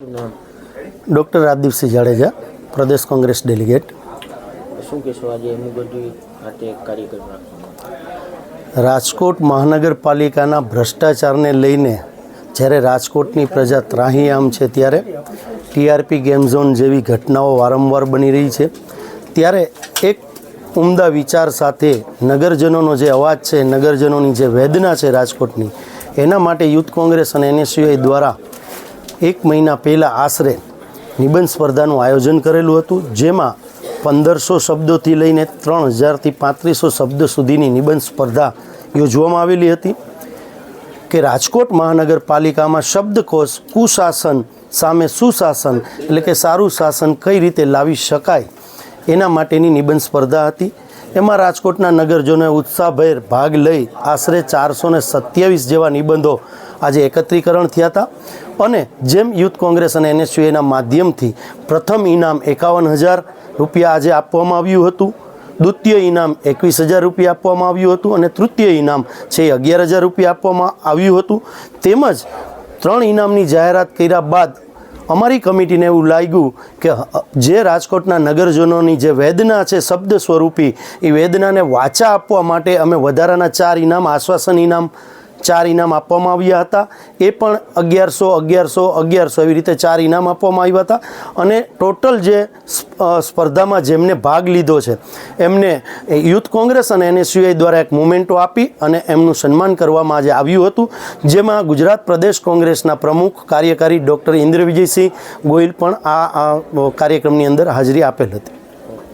Doctor Rajdeepsinh Jadeja પ્રદેશ Congress delegate. શું કહેશો આજે ખાતે કાર્યક્રમ રાજકોટ મહાનગરપાલિકાના ભ્રષ્ટાચારને લઈને જ્યારે રાજકોટની પ્રજા ત્રાહી આમ છે ત્યારે ટીઆરપી ગેમ ઝોન જેવી ઘટનાઓ વારંવાર બની રહી છે. ત્યારે એક ઉમદા વિચાર સાથે નગરજનોનો જે અવાજ છે નગરજનોની જે વેદના છે રાજકોટની એના માટે યુથ કોંગ્રેસ અને એનએસયુઆઈ દ્વારા એક મહિના પહેલાં આશરે નિબંધ સ્પર્ધાનું આયોજન કરેલું હતું, જેમાં પંદરસો શબ્દોથી લઈને ત્રણ હજારથી પાંત્રીસો શબ્દ સુધીની નિબંધ સ્પર્ધા યોજવામાં આવેલી હતી કે રાજકોટ મહાનગરપાલિકામાં શબ્દકોશ, કુશાસન સામે સુશાસન એટલે કે સારું શાસન કઈ રીતે લાવી શકાય એના માટેની નિબંધ સ્પર્ધા હતી. એમાં રાજકોટના નગરજનોએ ઉત્સાહભેર ભાગ લઈ આશરે ચારસો ને સત્યાવીસ જેવા નિબંધો આજે એકત્રીકરણ થયા હતા. અને જેમ યુથ કોંગ્રેસ અને એનએસયુએના માધ્યમથી પ્રથમ ઇનામ એકાવન હજાર રૂપિયા આજે આપવામાં આવ્યું હતું. દ્વિતીય ઇનામ એકવીસ હજાર રૂપિયા આપવામાં આવ્યું હતું અને તૃતીય ઇનામ છે અગિયાર હજાર રૂપિયા આપવામાં આવ્યું હતું. તેમજ ત્રણ ઇનામની જાહેરાત કર્યા બાદ અમારી કમિટીને એવું લાગ્યું કે જે રાજકોટના નગરજનોની જે વેદના છે શબ્દ સ્વરૂપી, એ વેદનાને વાચા આપવા માટે અમે વધારાના ચાર ઇનામ, આશ્વાસન ઇનામ ચાર ઇનામ આપવામાં આવ્યા હતા. એ પણ અગિયારસો અગિયારસો અગિયારસો એવી રીતે ચાર ઇનામ આપવામાં આવ્યા હતા. અને ટોટલ જે સ્પર્ધામાં જેમને ભાગ લીધો છે, એમને યુથ કોંગ્રેસ અને એનએસયુઆઈ દ્વારા એક મુમેન્ટો આપી અને એમનું સન્માન કરવામાં આજે આવ્યું હતું. જેમાં ગુજરાત પ્રદેશ કોંગ્રેસના પ્રમુખ કાર્યકારી ડૉક્ટર ઇન્દ્ર વિજયસિંહ ગોયલ પણ આ કાર્યક્રમની અંદર હાજરી આપેલ હતી.